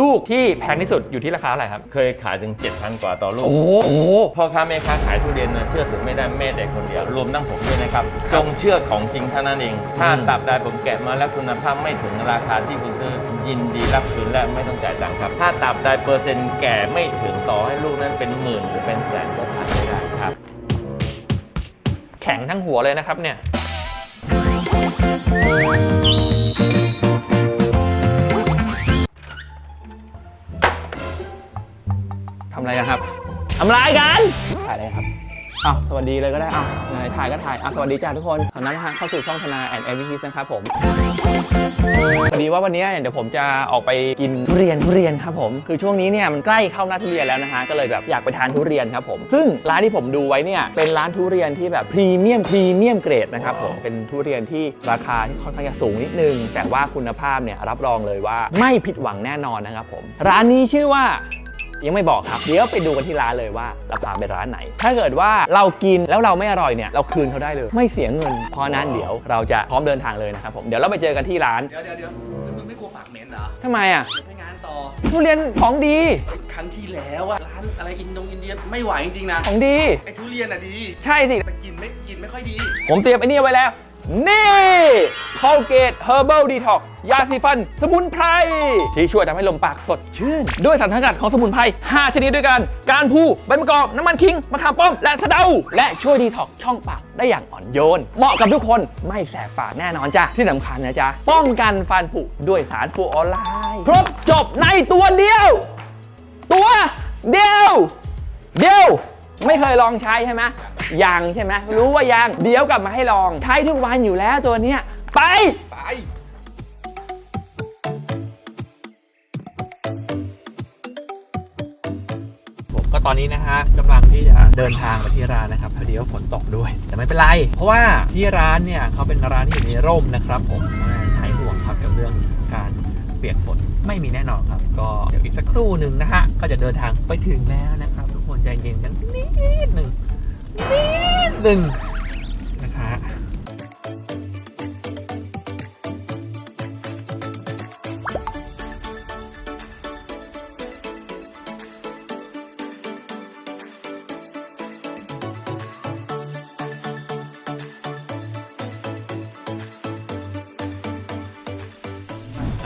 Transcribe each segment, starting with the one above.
ลูกที่แพงที่สุดอยู่ที่ราคาเท่าไหร่ครับ เคยขายถึง 7,000 กว่าต่อลูก โอ้โห พ่อค้าแม่ค้าขายทุเรียนนะเชื่อถือไม่ได้แม่แต่คนเดียว รวมทั้งผมด้วยนะครับ จงเชื่อของจริงเท่านั้นเอง ถ้าอืมตับใดผมแกะมาแล้วคุณภาพไม่ถึงราคาที่คุณซื้อยินดีรับคืนและไม่ต้องจ่ายตังค์ครับ ถ้าตับใดเปอร์เซ็นต์แก่ไม่ถึงต่อให้ลูกนั้นเป็นหมื่นหรือเป็นแสนก็ทานไม่ได้ครับ แข็งทั้งหัวเลยนะครับเนี่ยำอะไรกัน ถ่ายอะไรครับอ้าวสวัสดีเลยก็ได้อ้าวไหนถ่ายก็ถ่ายอ้าวสวัสดีจ้าทุกคนขอนั้นนะฮะเข้าสู่ช่องธนาแอนด์เอวิสนะครับผมพอดีว่าวันนี้เดี๋ยวผมจะออกไปกินทุเรียนทุเรียนครับผม คือช่วงนี้เนี่ยมันใกล้เข้าหน้าทุเรียนแล้วนะฮะก็เลยแบบอยากไปทานทุเรียนครับผม ซึ่งร้านที่ผมดูไว้เนี่ยเป็นร้านทุเรียนที่แบบพรีเมียมพรีเมียมเกรดนะครับผมเป็นทุเรียนที่ราคาที่ค่อนข้างจะสูงนิดนึง แต่ว่าคุณภาพเนี่ยรับรองเลยว่าไม่ผิดหวังแน่นอนนะครับผม ร้านนี้ชื่อว่า ยังไม่บอกครับ เดี๋ยวไปดูกันที่ร้านเลยว่าเราพาไปร้านไหน ถ้าเกิดว่าเรากินแล้วเราไม่อร่อยเนี่ยเราคืนเขาได้เลย ไม่เสียเงิน เพราะนั้นเดี๋ยวเราจะพร้อมเดินทางเลยนะครับผมเดี๋ยวเราไปเจอกันที่ร้านเดี๋ยวเดี๋ยวเดี๋ยวแล้วมึงไม่กลัวปากเหม็นเหรอทำไมอะให้งานต่อทุเรียนของดี ครั้งที่แล้วอะร้านอะไรอินโดอินเดียไม่ไหวจริงๆนะของดีไอ้ทุเรียนอะดี ใช่สิแต่กินไม่กินไม่ค่อยดี ผมเตรียมไอ้นี่ไว้แล้ว นี่คอลเกตเฮอร์เบิลดีท็อกยาสีฟัน สมุนไพร ที่ช่วยทำให้ลมปากสดชื่น ด้วยสารสกัดของสมุนไพร 5 ชนิดด้วยกัน การพูใบมะกอก น้ำมันคิง มะขามป้อม และสะเดา และช่วยดีท็อกช่องปากได้อย่างอ่อนโยน เหมาะกับทุกคนไม่แสบปากแน่นอนจ้ะ ที่สำคัญนะจ๊ะ ป้องกันฟันผุด้วยสารฟลูออไรด์ครบจบในตัวเดียว ตัวเดียว เดียว ไม่เคยลองใช้ใช่ไหม ยังใช่ไหมรู้ว่ายัง เดี๋ยวกลับมาให้ลอง ใช้ทุกวันอยู่แล้วตัวเนี้ยไป ไป ผมก็ตอนนี้นะฮะกำลังที่จะเดินทางมาที่ร้านนะครับพอดีว่าฝนตกด้วย แต่ไม่เป็นไร เพราะว่าที่ร้านเนี่ยเขาเป็นร้านที่อยู่ในร่มนะครับผมไม่หายห่วงครับเกี่ยวกับเรื่องการเปียกฝนไม่มีแน่นอนครับ ก็เดี๋ยวอีกสักครู่หนึ่งนะฮะก็จะเดินทางไปถึงแล้วนะครับ ทุกคนใจเย็นกันนิดหนึ่ง นิ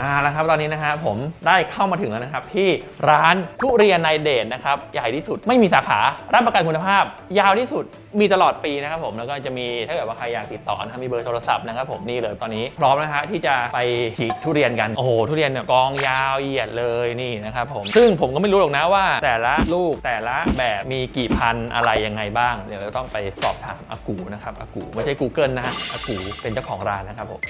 อ่าแล้วครับตอนนี้นะฮะผมได้เข้ามาถึงแล้วนะครับ ที่ร้านทุเรียนในเดชนะครับใหญ่ที่สุดไม่มีสาขารับประกันคุณภาพ ยาวที่สุดมีตลอดปีนะครับผมแล้วก็จะมีถ้าเกิดว่าใครอยากติดต่อนะครับมีเบอร์โทรศัพท์นะครับผมนี่เลยตอนนี้พร้อมนะฮะที่จะไปฉีกทุเรียนกันโอ้โหทุเรียนเนี่ยกองยาวเหยียดเลยนี่นะครับผมซึ่งผมก็ไม่รู้หรอกนะว่า แต่ละลูกแต่ละแบบมีกี่พันอะไรยังไงบ้าง เดี๋ยวเราต้องไปสอบถามอากูนะครับอากูไม่ใช่ Google นะฮะอากูเป็นเจ้าของร้านนะครับผม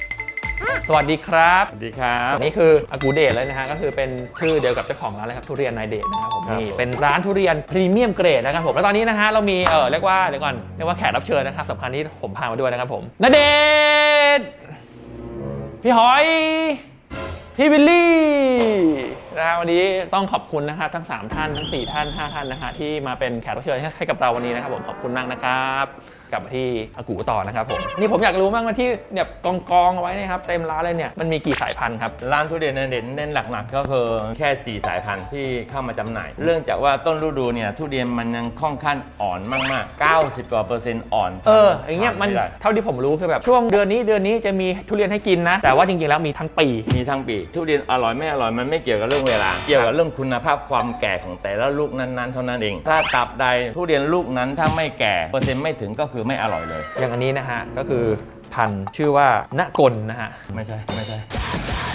สวัสดีครับสวัสดีครับอันนี้คืออากูเดทเลยนะฮะก็คือเป็นชื่อเดียวกับเจ้าของร้านเลยครับทุเรียนนายเดทนะครับผมครับนี่เป็นร้านทุเรียนพรีเมียมเกรดนะครับผมแล้วตอนนี้นะฮะเรามีเออเรียกว่าเดี๋ยวก่อนเรียกว่าแขกรับเชิญนะครับสำคัญที่ผมพามาด้วยนะครับผมนายเดทพี่หอยพี่วิลลี่นะฮะวันนี้ต้องขอบคุณนะครับทั้ง 3 ท่านทั้ง 4 ท่าน 5 ท่านนะฮะที่มาเป็นแขกรับเชิญให้กับเราวันนี้นะครับผมขอบคุณมากนะครับ กลับมาที่อากูต่อนะครับผมนี่ผมอยากรู้มากว่าที่เนี่ยกองกองๆเอาไว้เนะครับเต็มร้านเลยเนี่ยมันมีกี่สายพันธุ์ครับ ร้านทุเรียนเด่นเน้นหลักๆ ก็คือแค่ 4 สายพันธุ์ที่เข้ามาจำหน่าย เรื่องจากว่าต้นฤดูเนี่ยทุเรียนมันยังค่อนข้างอ่อนมากๆ 90กว่าเปอร์เซ็นต์อ่อน เอออย่างเงี้ยมันทาไได้เท่าที่ผมรู้คือแบบช่วงเดือนนี้เดือนนี้จะมีทุเรียนให้กินนะ แต่ว่าจริงๆแล้วมีทั้งปีมีทั้งปี ทุเรียนอร่อยไม่อร่อยมันไม่เกี่ยวกับเรื่องเวลา เกี่ยวกับเรื่องคุณภาพความแก่ของแต่ละลูกนั้นๆ เท่านั้นเอง ถ้าตับใดทุเรียนลูกนั้นถ้าไม่แก่เปอร์เซ็นต์ไม่ถึงก็คือไม่อร่อยเลย อย่างอันนี้นะฮะก็คือพันธุ์ชื่อว่านกลนะฮะ ไม่ใช่ ไม่ใช่นะฮะ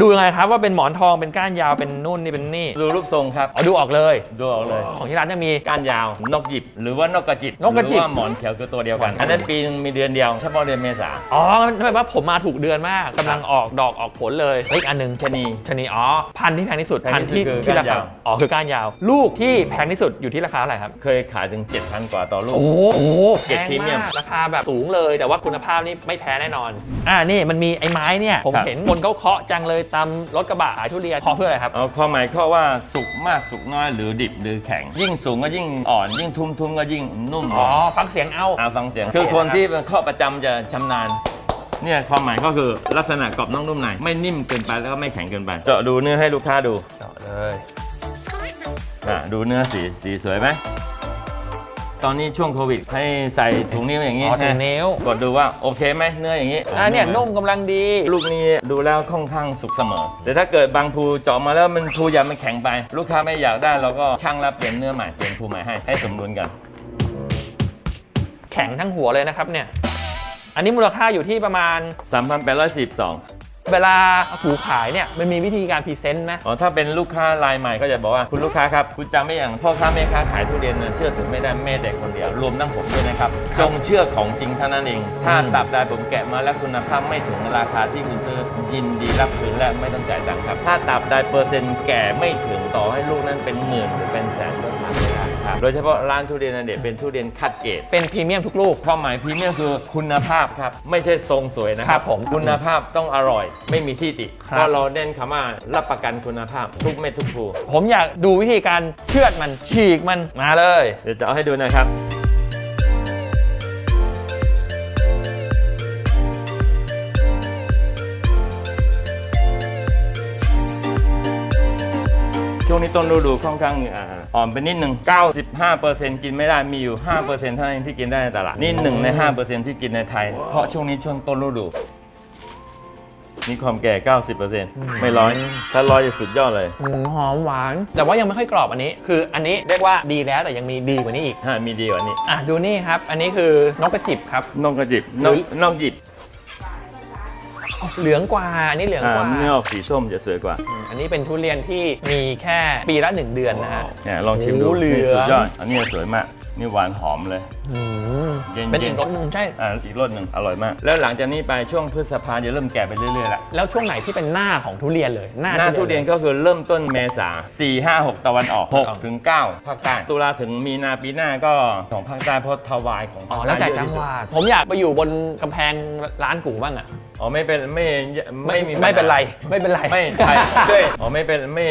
ดูยังไงครับว่าเป็นหมอนทองเป็นก้านยาวเป็นนู่นนี่เป็นนี่ดูรูปทรงครับอ๋อดูออกเลย ดูออกเลย ของที่ร้านจะมี ก้านยาวนกหยิบ หรือว่านกกระจิบนกกระจิบหรือว่าหมอนเขียวคือตัวเดียวกันหมอนอันนั้นปีนึงมีเดือนเดียวเฉพาะเดือนเมษา อ๋อนั่นแปลว่าผมมาถูกเดือนมากกำลังออกดอกออกผลเลยแล้วอีกอันหนึงชะนีชะนีอ๋อพันธุ์ที่แพงที่สุดแพงพันที่ธุ์ที่สุดคือที่ราก้านคายาว อ๋อคือก้านยาว ลูกที่แพงที่สุดอยู่ที่ราคาเท่าไหร่ครับ เคยขายถึง 7,000 กว่าต่อลูก โอ้โหเกรดแพงพรีเมียมมากราคาแบบสูงเลย แต่ว่าคุณภาพนี่ไม่แพ้แน่นอน อ่านี่มันมีไอ้ไม้เนี่ย ผมครับ เห็นคนเขาเคาะจังเลยตามรถกระบะขายทุเรียนเคาะเพื่ออะไรครับ เอาความหมายข้อว่าสุกมากสุกน้อยหรือดิบหรือแข็ง ยิ่งสูงก็ยิ่งอ่อนยิ่งทุ่มทุ่มๆก็ยิ่งนุ่มอ๋อฟังเสียงเอาเอาฟังเสียง คือคนที่เป็นข้อประจำจะชำนาญ เนี่ยความหมายก็คือลักษณะกรอบนอกนุ่มในไม่นิ่มเกินไปแล้วก็ไม่แข็งเกินไปเจาะดูเนื้อให้ลูกค้าดูเจาะเลย อะดูเนื้อสีสีสวยไหม ตอนนี้ช่วงโควิด ให้ใส่ถุงนิ้วอย่างนี้อ๋อถึงนิ้ว กดดูว่าโอเคไหมเนื้ออย่างนี้อ่าเนี่ยนุ่มกำลังดี ลูกนี้ดูแล้วค่อนข้างสุกเสมอ แต่ถ้าเกิดบางภูเจาะมาแล้วมันภูยามันแข็งไป ลูกค้าไม่อยากได้เราก็ช่างรับเปลี่ยนเนื้อใหม่เปลี่ยนภูใหม่ให้ให้สมดุลกัน แข็งทั้งหัวเลยนะครับเนี่ยอันนี้มูลค่าอยู่ที่ประมาณ 3,812 เวลาผูขายเนี่ยมันมีวิธีการพรีเซนต์ไหมอ๋อถ้าเป็นลูกค้ารายใหม่ก็จะบอกว่าคุณลูกค้าครับคุณจำไม่อย่างพ่อค้าแม่ค้าขายทุเรียนเนี่ยเชื่อถือไม่ได้แม่เด็กคนเดียวรวมทั้งผมด้วยนะครับ จงเชื่อของจริงเท่านั้นเอง ถ้าตับใดผมแกะมาแล้วคุณภาพไม่ถึงราคาที่คุณซื้อยินดีรับคืนและไม่ต้องจ่ายตังค์ครับ ถ้าตับใดเปอร์เซ็นต์แก่ไม่ถึงต่อให้ลูกนั้นเป็นหมื่นหรือเป็นแสนก็ทานไม่ได้ ครับโดยเฉพาะร้านทุเรียนอเนกเป็นทุเรียนคัดเกรดเป็นพรีเมียมทุกลูก ความหมายพรีเมียมคือคุณภาพครับ ไม่ใช่ทรงสวยนะคครัรับบผมคุณภาพต้องอร่อย ไม่มีที่ติครับ เพราะเราเน้นคำว่ารับประกันคุณภาพทุกเม็ดทุกภูผมอยากดูวิธีการเชือดมันฉีกมันมาเลย เดี๋ยวจะเอาให้ดูนะครับ ช่วงนี้ต้นฤดูค่อนข้างอ่าอ่อนไปนิดหนึ่ง95%กินไม่ได้มีอยู่ 5%เท่านั้นที่กินได้ในตลาดนี่หนึ่งใน 5%ที่กินในไทย เพราะช่วงนี้ช่วงต้นฤดูมีความแก่ 90%ไม่ร้อย ถ้าร้อยจะสุดยอดเลยอืมหอมหวาน แต่ว่ายังไม่ค่อยกรอบอันนี้ คืออันนี้เรียกว่าดีแล้วแต่ยังมีดีกว่านี้อีก ฮะ มีดีกว่านี้ อะ ดูนี่ครับ อันนี้คือนกกระจิบครับ นกกระจิบ นกนกหยิบ เหลืองกว่าอันนี้เหลืองอ่ากว่าเนื้อออกสีส้มจะสวยกว่าอืมอันนี้เป็นทุเรียนที่มีแค่ปีละหนึ่งเดือนนะฮะ เนี่ยลองชิมดูโอ้เหลือง นี่สุดยอดอันนี้สวยมากนี่หวานหอมเลยอืมเย็นๆเป็นอีกรสหนึ่งใช่ อ่าอีกรสหนึ่งอร่อยมาก แล้วหลังจากนี้ไปช่วงพฤษภาจะเริ่มแก่ไปเรื่อยๆละแล้วช่วงไหนที่เป็นหน้าของทุเรียนเลย หน้าหน้าทุเรียนก็คือเริ่มต้นเมษา4 5 6 ตะวันออกอ๋อ6ถึง9ภาคใต้ตุลาถึงมีนาปีหน้าก็ของภาคใต้เพราะถวายของอ๋อภาคใต้แล้วแต่เยอะจังที่หสุดวัดผมอยากไปอยู่บนกำแพงร้านกูบ้างอะ อ๋อไม่เป็นไม่ไม่มีไม่เป็นไรปัญหาไม่เป็นไรไม่ไทยด้วยอ๋อไม่เป็นไม่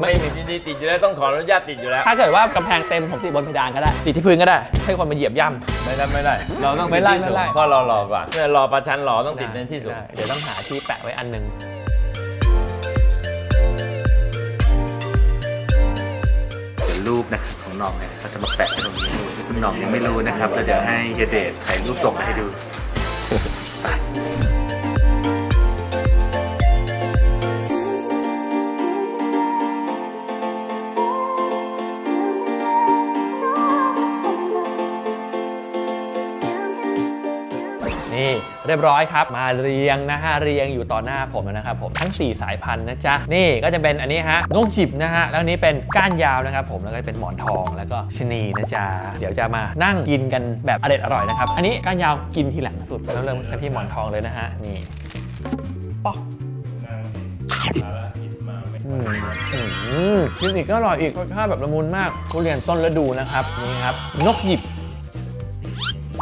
ไม่มีที่นี่ติดอยู่แล้วต้องขออนุญาตติดอยู่แล้ว ถ้าเกิดว่ากำแพงเต็มผมติดบนเพดานก็ได้ ติดที่พื้นก็ได้ ให้คนมาเหยียบย่ำไม่ได้ไม่ได้ เราต้องไม่ติดไล่ที่สูไม่งไล่เพราะเรารอกว่าเนี่ยรอประชันรอต้องติดในที่สูงได้เดี๋ยวต้องหาที่แปะไว้อันหนึงเดี๋ยวรูปนะครับของน้องเนี่ยเขาจะมาแปะตรงนี้คุณน้องยังไม่รู้นะครับแล้วเดี๋ยวให้เฮยเดทถ่ายรูปส่งมาให้ดู รียบร้อยครับ มาเรียงนะฮะเรียงอยู่ต่อหน้าผมแล้วนะครับผมทั้ง 4 สายพันธุ์นะจ๊ะนี่ก็จะเป็นอันนี้ฮะนกจิบนะฮะแล้วนี้เป็นก้านยาวนะครับผมแล้วก็เป็นหมอนทองแล้วก็ชนีนะจ๊ะเดี๋ยวจะมานั่งกินกันแบบอเด็ดอร่อยนะครับอันนี้ก้านยาวกินทีหลังสุดแล้วเริ่มกันที่หมอนทองเลยนะฮะนี่ป๊อกอืมอืมกินอีกก็อร่อยอีกรสชาติแบบละมุนมากทุเรียนต้นฤดูนะครับนี่ครับนกหยิบ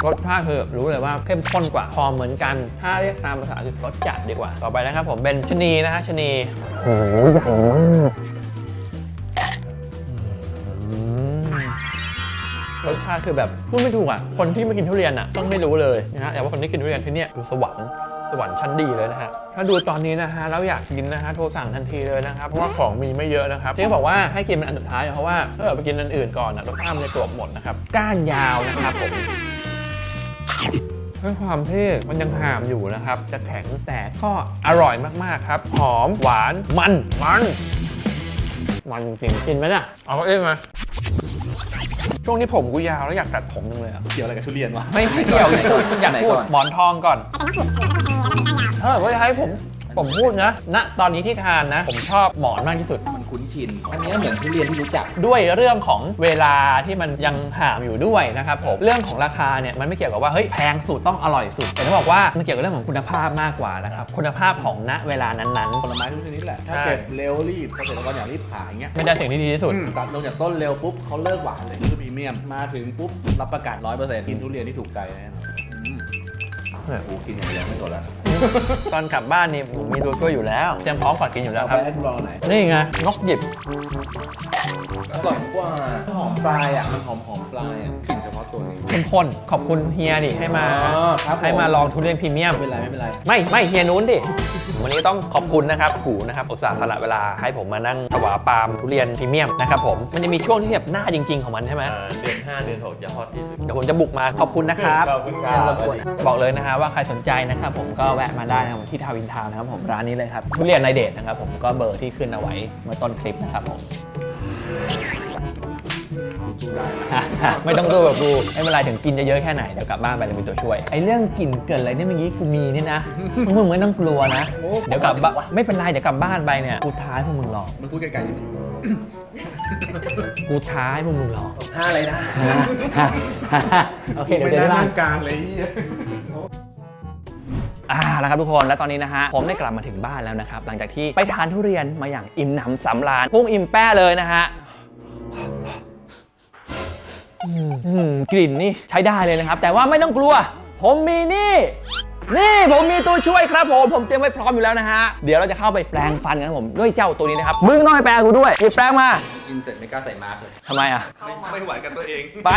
รสชาติคือรู้เลยว่าเข้มข้นกว่าหอมเหมือนกัน ถ้าเรียกตามภาษาคือรสจัดดีกว่า ต่อไปนะครับผมเป็นชนีนะฮะชนีโอ้โหใหญ่มากรสชาติคือแบบพูดไม่ถูกอะ คนที่ไม่กินทุเรียนอะต้องไม่รู้เลยนะฮะแต่ว่าคนที่กินทุเรียนที่เนี่ยคือสวรรค์สวรรค์ชั้นดีเลยนะฮะ ถ้าดูตอนนี้นะฮะแล้วอยากกินนะฮะโทรสั่งทันทีเลยนะครับ เพราะว่าของมีไม่เยอะนะครับที่บอกว่าให้กินเป็นอันสุดท้ายเพราะว่าถ้าเกิดไปกินอันอื่นก่อนอะรสชาติมันจะกลบหมดนะครับ ก้านยาวนะครับผม ด้วยความที่มันยังหามอยู่นะครับ จะแข็งแต่ก็อร่อยมากๆครับ หอมหวานมันมัน มันจริงๆกินไหมเนี่ยเอาเองมาช่วงนี้ผมกูยาวแล้วอยากตัดผมจังเลยอะเกี่ยวอะไรกับทุเรียนวะไม่ไม่เกี่ยวเลยอยากไหนพูดก่อนหมอนทองก่อนถ้าเกิดว่าจะให้ผมผมพูดนะ ณ ตอนนี้ที่ทานนะ ผมชอบหมอนมากที่สุดมัน คุ้นชิน อันนี้เหมือนทุเรียนที่รู้จัก ด้วยเรื่องของเวลาที่มันยังห่ามอยู่ด้วยนะครับผมเรื่องของราคาเนี่ยมันไม่เกี่ยวกับว่าเฮ้ยแพงสุดต้องอร่อยสุด แต่ต้องบอกว่ามันเกี่ยวกับเรื่องของคุณภาพมากกว่านะครับคุณภาพของณเวลานั้นผลไม้ทุกชนิดแหละ ถ้าใช่เก็บเร็วรีบเกษตรกรอยากรีบขายอย่างเงี้ยๆไม่ได้สิ่งที่ดีที่สุด อืมตัดลงจากต้นเร็วปุ๊บเขาเลิกหวานเลยนี่คือพรีเมียม มาถึงปุ๊บ รับประกันร้อยเปอร์เซ็นต์กินทุเรียนที่ถูกใจแน่นอนอืมโอ้โหกินอย่างเดียวไม่สนละอื ตอนกลับบ้านนี่ผมมีตัวช่วยอยู่แล้วเตรียมพร้อมก่อนกินอยู่แล้วครับ ให้กูลองหน่อยนี่ไงนกหยิบ อร่อยกว่าหอมปลายอะมันหอมหอมปลายอะกลิ่นเฉพาะ ตัวนี้ เข้มข้นขอบคุณเฮียดิให้มาอ๋อครับผม ให้มาลองทุเรียนพรีเมียม ไม่เป็นไรไม่เป็นไร ไม่ไม่เฮียนู้นดิ วันนี้ต้องขอบคุณนะครับกูนะครับอุตส่าห์สละเวลาให้ผมมานั่งถวาปาล์มทุเรียนพรีเมียมนะครับผมมันจะมีช่วงที่แบบหน้าจริง ๆของมันใช่ไหมอ่าเดือน5เดือน6จะฮอตที่สุด เดี๋ยวผมจะบุกมาขอบคุณนะครับขอบคุณครับรบกวนบอกเลยนะฮะว่าใครสนใจนะครับผมก็แวะมาได้นะครับที่ทาวินทาวน์นะครับผมร้านนี้เลยครับทุเรียนในเดทนะครับผมก็เบอร์ที่ขึ้นเอาไว้เมื่อต้นคลิปนะครับผม ไม่ต้องดูแบบกูไม่เป็นไรถึงกินจะเยอะแค่ไหนเดี๋ยวกลับบ้านไปจะมีตัวช่วยไอ้เรื่องกลิ่นเกิดอะไรเนี่ยเมื่อกี้กูมีนี่นะมึงไม่ต้องกลัวนะโอ้เดี๋ยวกลับบ้านบอกมาดิวะไม่เป็นไรเดี๋ยวกลับบ้านไปเนี่ยกูท้ายพวกมึงหรอกมันพูดไกลๆนิดนึงกูท้ายพวกมึงหรอกห้าอะไรนะโอเคเดี๋ยวเจอที่บ้านกลางเลยอ่าแล้วครับทุกคน แล้วตอนนี้นะฮะ ผมได้กลับมาถึงบ้านแล้วนะครับ หลังจากที่ไปทานทุเรียนมาอย่างอิ่มหนำสำราญพุ่งอิ่มแป้เลยนะฮะ อืมอืมกลิ่นนี่ใช้ได้เลยนะครับ แต่ว่าไม่ต้องกลัว ผมมีนี่ นี่ผมมีตัวช่วยครับผม ผมเตรียมไว้พร้อมอยู่แล้วนะฮะ เดี๋ยวเราจะเข้าไปแปลงฟันกันครับผมด้วยเจ้าตัวนี้นะครับ มึงต้องไปแปลงกูด้วยหยิบแปลงมากินเสร็จไม่กล้าใส่มาร์กเลยทำไมอะ ไม่ไหวกันตัวเอง ไป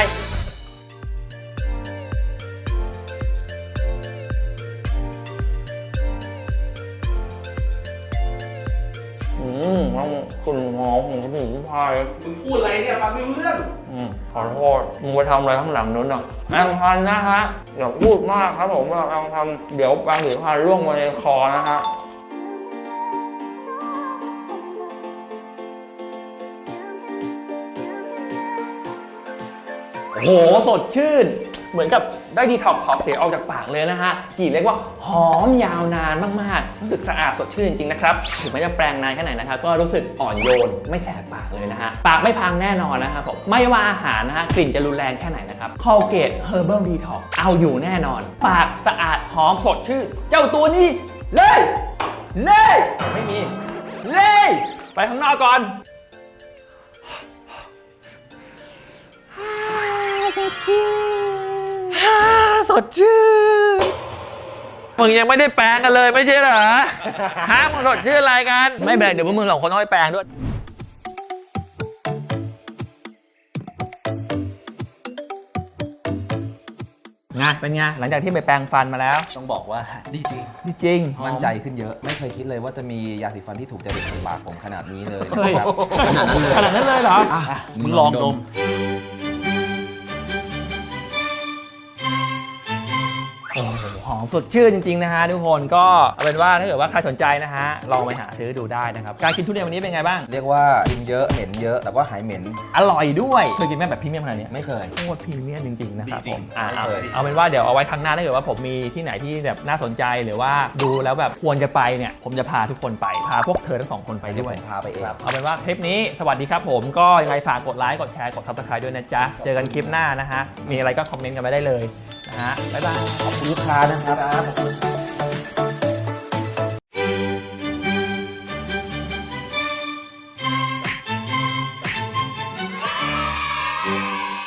อืมมันกลิ่นหอมของสมุนไพรมึงพูดอะไรเนี่ยฟังไม่รู้เรื่อง อืมขอโทษมึงไปทำอะไรข้างหลังนู้นอะแปรงฟันนะฮะอย่าพูดมากครับผมว่าแปรงฟันเดี๋ยวแปรงสีฟันร่วงมาในคอนะฮะโอ้โหสดชื่น เหมือนกับ ได้ดีท็อกขอบเสียออกจากปากเลยนะฮะกลิ่นเรียกว่าหอมยาวนานมากๆรู้สึกสะอาดสดชื่นจริงๆนะครับถึงแม้จะแปรงนานแค่ไหนนะครับก็รู้สึกอ่อนโยนไม่แสบปากเลยนะฮะปากไม่พังแน่นอนนะครับผมไม่ว่าอาหารนะฮะกลิ่นจะรุนแรงแค่ไหนนะครับ Colgate Herbal Detox เอาอยู่แน่นอน ปากสะอาดหอมสดชื่นเจ้าตัวนี้เลยเลยไม่มีเลยไปข้างนอกก่อนฮ่าส ดชื่นมึงยังไม่ได้แปลงกันเลยไม่ใช่เหรอฮะมึงสดชื่นอะไรกัน ไม่เป็นไรเดี๋ยวพวกมึงสองคนต้องไปแปลงด้วยไงเป็นไงหลังจากที่ไปแปลงฟันมาแล้ว ต้องบอกว่าดีจริงนี่จริงมั่นใจขึ้นเยอะ ไม่เคยคิดเลยว่าจะมียาสีฟันที่ถูกจริตกับปากผมขนาดนี้เลยเฮ้ยนะครับขนาดนั้นเลยขนาดนั้นเลยเหรออะมึงลองดม โหหอมสดชื่นจริงๆนะฮะทุกคนก็เอาเป็นว่าถ้าเกิดว่าใครสนใจนะฮะลองไปหาซื้อดูได้นะครับการกินทุเรียนวันนี้เป็นไงบ้าง เรียกว่ากินเยอะเหม็นเยอะแต่ว่าหายเหม็นอร่อยด้วยเคยกินแม่แบบพรีเมียมขนาดเนี้ยไม่เคย โคตรพรีเมียมจริงๆนะครับจริผงมๆอ่าไม่เอาเคย เอาเป็นว่าเดี๋ยวเอาไว้ครั้งหน้าถ้าเกิดว่าผมมีที่ไหนที่แบบน่าสนใจหรือว่าดูแล้วแบบควรจะไปเนี่ยผมจะพาทุกคนไปพาพวกเธอทั้งสองคนไปเดี๋ยวด้ผวยมพาไปเอง เอาเป็นว่าคลิปนี้สวัสดีครับผมก็ยังไงฝากกดไลค์กดแชร์กด subscribe ด้วยนะจ๊ะ เจอกันคลิปหน้านะฮะ มีอะไรก็คอมเมนต์กันมาได้เลย นะฮะบ๊ายบายขอบคุณลูกค้านะครับ